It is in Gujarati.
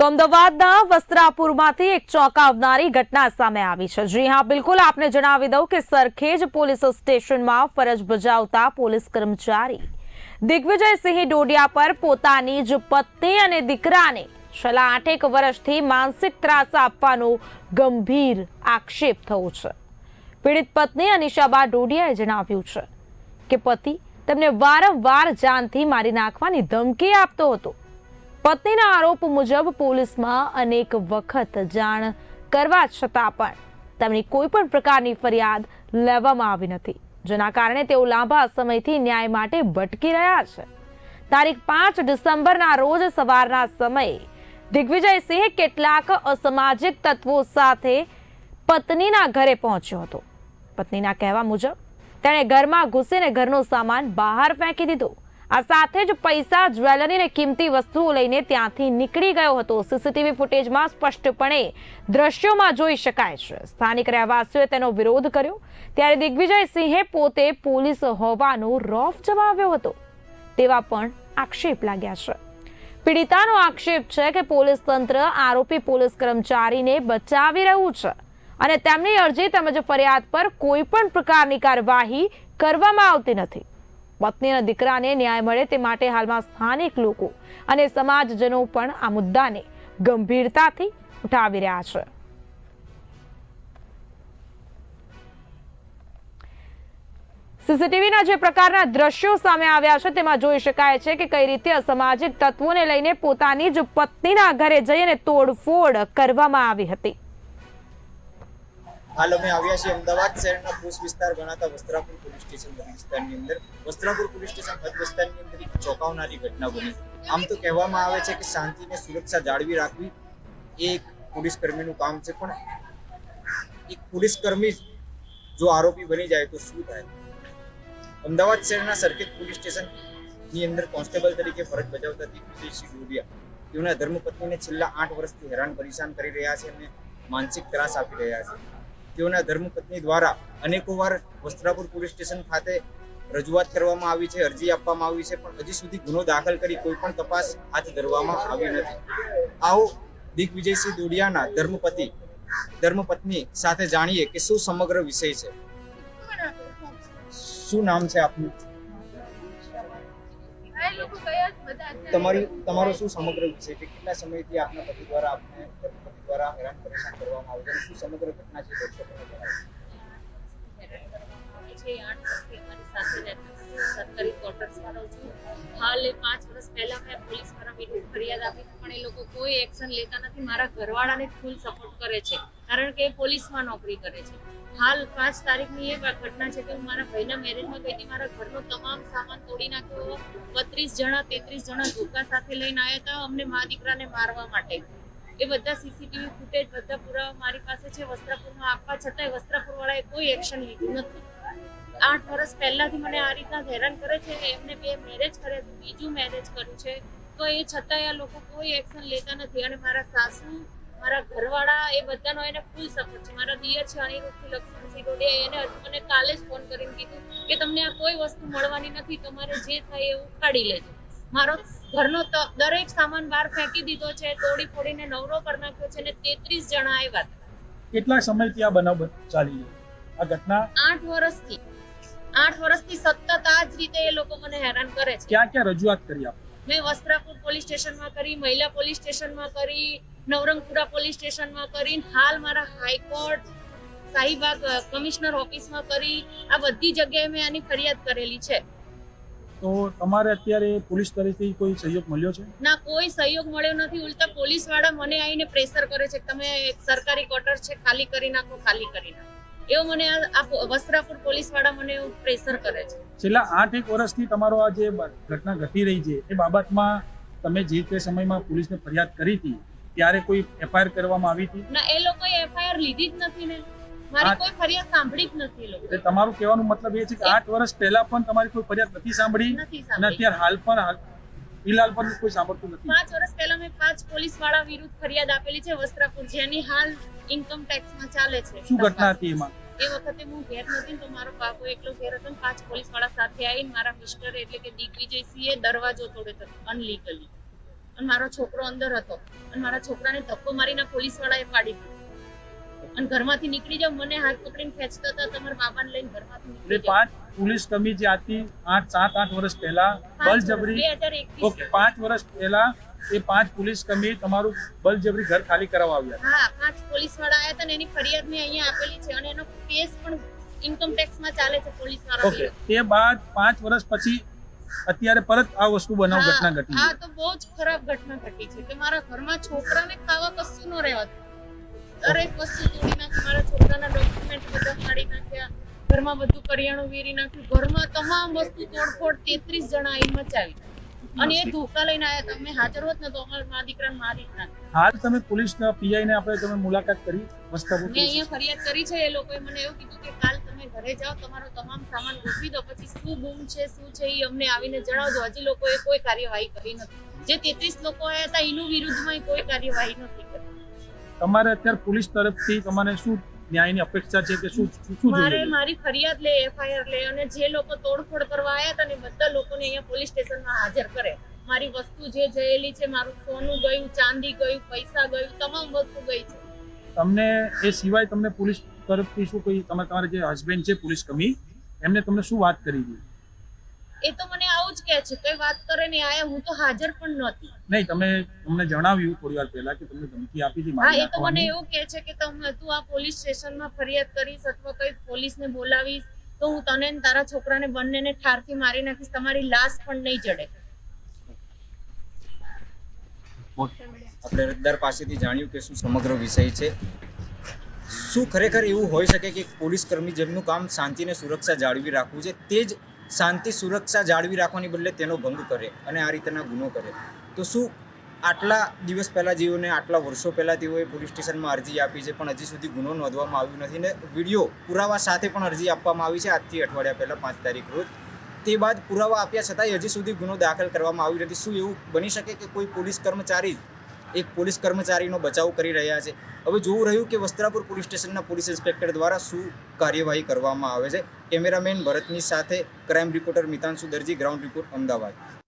તો અમદાવાદના વસ્ત્રાપુરમાંથી એક ચોંકાવનારી ઘટના સામે આવી છે. જી હા, બિલકુલ આપને જણાવી દઉં કે સરખેજ પોલીસ સ્ટેશનમાં ફરજ બજાવતા પોલીસ કર્મચારી દિગ્વિજયસિંહ ડોડિયા પર પોતાની જ પત્ની અને દીકરાને છેલ્લા આઠેક વર્ષથી માનસિક ત્રાસ આપવાનો ગંભીર આક્ષેપ થયો છે. પીડિત પત્ની અનિશાબા ડોડિયાએ જણાવ્યું છે કે પતિ તેમને વારંવાર જાનથી મારી નાખવાની ધમકી આપતો હતો. પત્નીના આરોપ મુજબ પોલીસમાં અનેક વખત જાણ કરવા છતાં પણ તેમની કોઈ પણ પ્રકારની ફરિયાદ લેવામાં આવી નથી. જેના કારણે તેઓ લાંબા સમયથી ન્યાય માટે ભટકી રહ્યા છે. તારીખ પાંચ ડિસેમ્બરના રોજ સવારના સમયે દિગ્વિજયસિંહ કેટલાક અસામાજિક તત્વો સાથે પત્નીના ઘરે પહોંચ્યો હતો. પત્નીના કહેવા મુજબ, તેણે ઘરમાં ઘૂસીને ઘરનો સામાન બહાર ફેંકી દીધો. આ સાથે જ પૈસા, જ્વેલરી અને કિંમતી વસ્તુઓ લઈને ત્યાંથી નીકળી ગયો હતો. સીસીટીવી ફૂટેજમાં સ્પષ્ટપણે દ્રશ્યોમાં જોઈ શકાય છે. સ્થાનિક રહેવાસીઓએ તેનો વિરોધ કર્યો. ત્યારે દિગ્વિજયસિંહે પોતે પોલીસ હોવાનો રોફ જમાવ્યો હતો. તેવા પણ આક્ષેપ લાગ્યા છે. પીડિતાનો આક્ષેપ છે કે પોલીસ તંત્ર આરોપી પોલીસ કર્મચારીને બચાવી રહ્યું છે અને તેમની અરજી તેમજ ફરિયાદ પર કોઈ પણ પ્રકારની કાર્યવાહી કરવામાં આવતી નથી. પત્ની અને દીકરાને ન્યાય મળે તે માટે હાલમાં સ્થાનિક લોકો અને સમાજજનો પણ આ મુદ્દાને ગંભીરતાથી ઉઠાવી રહ્યા છે. સીસીટીવીના જે પ્રકારના દ્રશ્યો સામે આવ્યા છે તેમાં જોઈ શકાય છે કે કઈ રીતે અસામાજિક તત્વોને લઈને પોતાની જ પત્નીના ઘરે જઈને તોડફોડ કરવામાં આવી હતી. હાલ અમે આવ્યા છીએ અમદાવાદ શહેરના ભુજ વિસ્તાર ગણાતા વસ્ત્રાપુર પોલીસ સ્ટેશન વિસ્તારની અંદર. વસ્ત્રાપુર પોલીસ સ્ટેશન હદ વિસ્તારની અંદર એક ચોંકાવનારી ઘટના બની. આમ તો કહેવામાં આવે છે કે શાંતિ અને સુરક્ષા જાળવી રાખવી એ એક પોલીસ કર્મીનું કામ છે, પણ એક પોલીસ કર્મી જો આરોપી બની જાય તો શું થાય? અમદાવાદ શહેરના સરખેજ પોલીસ સ્ટેશનની અંદર કોન્સ્ટેબલ તરીકે ફરજ બજાવતા દિગ્વિજયસિંહ ડોડિયા. તેઓના ધર્મપત્નીને છેલ્લા આઠ વર્ષથી હેરાન પરેશાન કરી રહ્યા છે અને માનસિક ત્રાસ આપી રહ્યા છે. તેઓના ધર્મપત્ની દ્વારા અનેકો વાર વસ્ત્રાપુર પોલીસ સ્ટેશન ખાતે રજૂઆત કરવામાં આવી છે, અરજી આપવામાં આવી છે, પણ હજી સુધી ગુનો દાખલ કરી કોઈ પણ તપાસ હાથ ધરવામાં આવી નથી. આવો દિગ્વિજયસિંહ દોડિયાના ધર્મપતિ, ધર્મપત્ની સાથે જાણીએ કે શું સમગ્ર વિષય છે? શું નામ છે આપનું? તમારી, તમારો શું સમગ્ર વિષય છે? કેટલા સમયથી આપના પતિ દ્વારા આપને દ્વારા હેરાન પરેશાન કરવામાં આવે છે. શું સમગ્ર ઘટના છે દર્શકોને જણાવો. હાલ પાંચ વર્ષ પહેલા મેં પોલીસવાળા વિરુદ્ધ ફરિયાદ આપી, પણ એ લોકો કોઈ એક્શન લેતા નથી. મારા ઘરવાળાને ફૂલ સપોર્ટ કરે છે, કારણ કે એ પોલીસમાં નોકરી કરે છે. હાલ પાંચ તારીખની એ ઘટના છે કે હું મારા ભાઈના મેરેજમાં ગઈ મારા ઘરનો તમામ સામાન તોડી નાખ્યો. બત્રીસ જણા, તેત્રીસ જણા ધોકા સાથે લઈને આવ્યા હતા અમને મા દીકરાને મારવા માટે. એ બધા સીસીટીવી ફૂટેજ બધા પુરાવા મારી પાસે છે. વસ્ત્રાપુરમાં આપવા છતાંય વસ્ત્રાપુર વાળાએ કોઈ એક્શન લીધું નથી. આઠ વર્ષ પહેલાથી મને આ રીતના હેરાન કરે છે એમને બે મેરેજ કર્યા બીજું મેરેજ કર્યું છે. તો એ છતાંય આ લોકો કોઈ એક્શન લેતા નથી અને મારા સાસુ, મારા ઘરવાળા એ બધાનો એને ફૂલ સપોર્ટ છે. મારા દિયર છે અનિરુદ્ધથી લક્ષ્મણસિંહ ગોડિયા એને મને કાલે જ ફોન કરીને કીધું કે તમને આ કોઈ વસ્તુ મળવાની નથી, તમારે જે થાય એ ઉપાડી લેજો. મારો ઘરનો દરેક સામાન બહાર ફેંકી દીધો છે તોડી ફોડીને નવરો કરી નાખ્યો છે ને તેત્રીસ જણા આવ્યા હતા. કેટલા સમયથી આ બનાવ ચાલી રહ્યો આ ઘટના? આઠ વર્ષથી આઠ વર્ષથી સતત આ જ રીતે એ લોકો મને હેરાન કરે છે. ક્યાં ક્યાં રજૂઆત કરી આપ? મેં વસ્ત્રાપુર પોલીસ સ્ટેશનમાં કરી મહિલા પોલીસ સ્ટેશનમાં કરી નવરંગપુરા પોલીસ સ્ટેશનમાં કરી હાલ મારા હાઈકોર્ટ સાહીબાગ કમિશનર ઓફિસમાં કરી. આ બધી જગ્યાએ મેં આની ફરિયાદ કરેલી છે. તો તમારે અત્યારે પોલીસ તરફથી કોઈ સહયોગ મળ્યો છે? ના કોઈ સહયોગ મળ્યો નથી. ઉલટા પોલીસવાળા મને આવીને પ્રેશર કરે છે તમે સરકારી ક્વાર્ટર છે ખાલી કરી નાખો ખાલી કરી નાખો. એવો મને આ વસ્ત્રાપુર પોલીસવાળા મને એવું પ્રેશર કરે છે. છેલ્લા આઠ એક વર્ષથી તમારો આ જે ઘટના ઘટી રહી છે એ બાબતમાં તમે જે તે સમયમાં પોલીસને ફરિયાદ કરી હતી ત્યારે કોઈ એફઆઈઆર કરવામાં આવી હતી? ના એ લોકોએ એફઆઈઆર લીધી જ નથી ને. મારી કોઈ ફરિયાદ સાંભળી જ નથી લોકો. તમારું કહેવાનું મતલબ એ છે કે આઠ વર્ષ પહેલા પણ તમારી કોઈ ફરિયાદ નથી સાંભળી? અને અત્યારે હાલ પણ ફિલહાલ પણ કોઈ સાંભળતું નથી. પાંચ વર્ષ પહેલા મેં પાંચ પોલીસવાળા વિરુદ્ધ ફરિયાદ આપેલી છે વસ્ત્રાપુર જેની હાલ ઇન્કમ ટેક્સમાં ચાલે છે. શું ઘટના હતી એમાં? એ વખતે હું ઘેર નથી તો મારો બાપુ એકલો ઘેર હતો પાંચ પોલીસવાળા સાથે આવીને મારા મિસ્ટર એટલે કે દિગ્વિજયસિંહે દરવાજો તોડ્યો અનલીગલી અને મારો છોકરો અંદર હતો. અને મારા છોકરાને ધક્કો મારીને પોલીસ વાળાએ પાડી દીધો. અને ઘરમાંથી નીકળી જાવ મને હાથ પકડીને ખેંચતા હતા તમારા બાબાને લઈને ઘરમાંથી નીકળી જાવ પાંચ પોલીસ કમી જે હતી આઠ સાત આઠ વર્ષ પહેલા બળજબરી. ઓકે પાંચ વર્ષ પહેલા એ પાંચ પોલીસ કમી તમારું બળજબરી ઘર ખાલી કરાવવા આવ્યા. હા પાંચ પોલીસવાળા આવ્યા હતા ને એની ફરિયાદ મેં અહીંયા આપેલી છે અને એનો કેસ પણ ઇન્કમ ટેક્સમાં ચાલે છે પોલીસવાળા ઓકે તે બાદ પાંચ વર્ષ પછી અત્યારે પરત આ વસ્તુ બનાવ ઘટના ઘટી આ તો બહુ જ ખરાબ ઘટના ઘટી છે કે મારા ઘરમાં છોકરાને ખાવા કશું ન રહેવાતું દરેક વસ્તુ તોડી નાખી મારા છોકરાના ડોક્યુમેન્ટ બધા ફાડી નાખ્યા ઘરમાં બધું કરિયાણું વેરી નાખ્યું. ઘરમાં તમામ વસ્તુ તોડફોડ તેત્રીસ જણા એ મચાવી. અને એ ધોકા લઈને આવ્યા તમે હાજર હોત ને તો અમારા મા દીકરાને મારી નાખ્યા હાલ તમે પોલીસ પીઆઈ ને આપણે તમે મુલાકાત કરી વસ્તાપુર મેં અહીંયા ફરિયાદ કરી છે એ લોકોએ મને એવું કીધું કે કાલ તમે ઘરે જાઓ તમારો તમામ સામાન ગોઠવી દો પછી શું ગુમ છે શું છે એ અમને આવીને જણાવજો. હજી લોકોએ કોઈ કાર્યવાહી કરી નથી. જે તેત્રીસ લોકો આવ્યા હતા એનું વિરુદ્ધમાં કોઈ કાર્યવાહી નથી. તમારે અત્યારે પોલીસ તરફથી તમારે શું ન્યાયની અપેક્ષા છે કે શું શું મારે મારી ફરિયાદ લે એફઆઈઆર લે અને જે લોકો તોડફોડ કરવા આવ્યા હતા ને બધા લોકોને અહીંયા પોલીસ સ્ટેશનમાં હાજર કરે. મારી વસ્તુ જે જયેલી છે મારું સોનું ગયું ચાંદી ગયું પૈસા ગયું તમામ વસ્તુ ગઈ છે. તમને એ સિવાય તમને પોલીસ તરફથી શું કોઈ તમારે તમારા જે હસબન્ડ છે પોલીસ કમી એમને તમને શું વાત કરી હતી એ તો મને જ કહે છે કઈ વાત કરે ને આયા હું તો હાજર પણ નહોતી. નહીં તમે તમને જણાવ્યું થોડી વાર પહેલા કે તમને ધમકી આપી હતી હા એ તો મને એવું કહે છે કે તમે તું આ પોલીસ સ્ટેશનમાં ફરિયાદ કરીશ અથવા કઈ પોલીસને બોલાવીશ તો હું તને ને તારા છોકરાને બંનેને ઠારથી મારી નાખીશ તમારી લાશ પણ નહીં જડે. આપણે અરજદાર પાસેથી જાણ્યું કે શું સમગ્ર વિષય છે. શું ખરેખર એવું હોઈ શકે કે પોલીસ કર્મી જેમનું કામ શાંતિને સુરક્ષા જાળવી રાખવું છે તે જ શાંતિ સુરક્ષા જાળવી રાખવાની બદલે તેનો ભંગ કરે અને આ રીતના ગુનો કરે. તો શું આટલા દિવસ પહેલાં જેઓને આટલા વર્ષો પહેલાં તેઓએ પોલીસ સ્ટેશનમાં અરજી આપી છે, પણ હજી સુધી ગુનો નોંધવામાં આવ્યો નથી ને વીડિયો પુરાવા સાથે પણ અરજી આપવામાં આવી છે આજથી અઠવાડિયા પહેલાં પાંચ તારીખ રોજ. તે બાદ પુરાવા આપ્યા છતાંય હજી સુધી ગુનો દાખલ કરવામાં આવ્યો નથી. શું એવું બની શકે કે કોઈ પોલીસ કર્મચારી એક પોલીસ કર્મચારીનો બચાવ કરી રહ્યા છે. હવે જોવું રહ્યું કે વસ્ત્રાપુર પોલીસ સ્ટેશનના પોલીસ ઇન્સ્પેક્ટર દ્વારા શું કાર્યવાહી કરવામાં આવે છે. કેમેરામેન ભરતની સાથે crime reporter Mitanshu Darji, ground report Ahmedabad.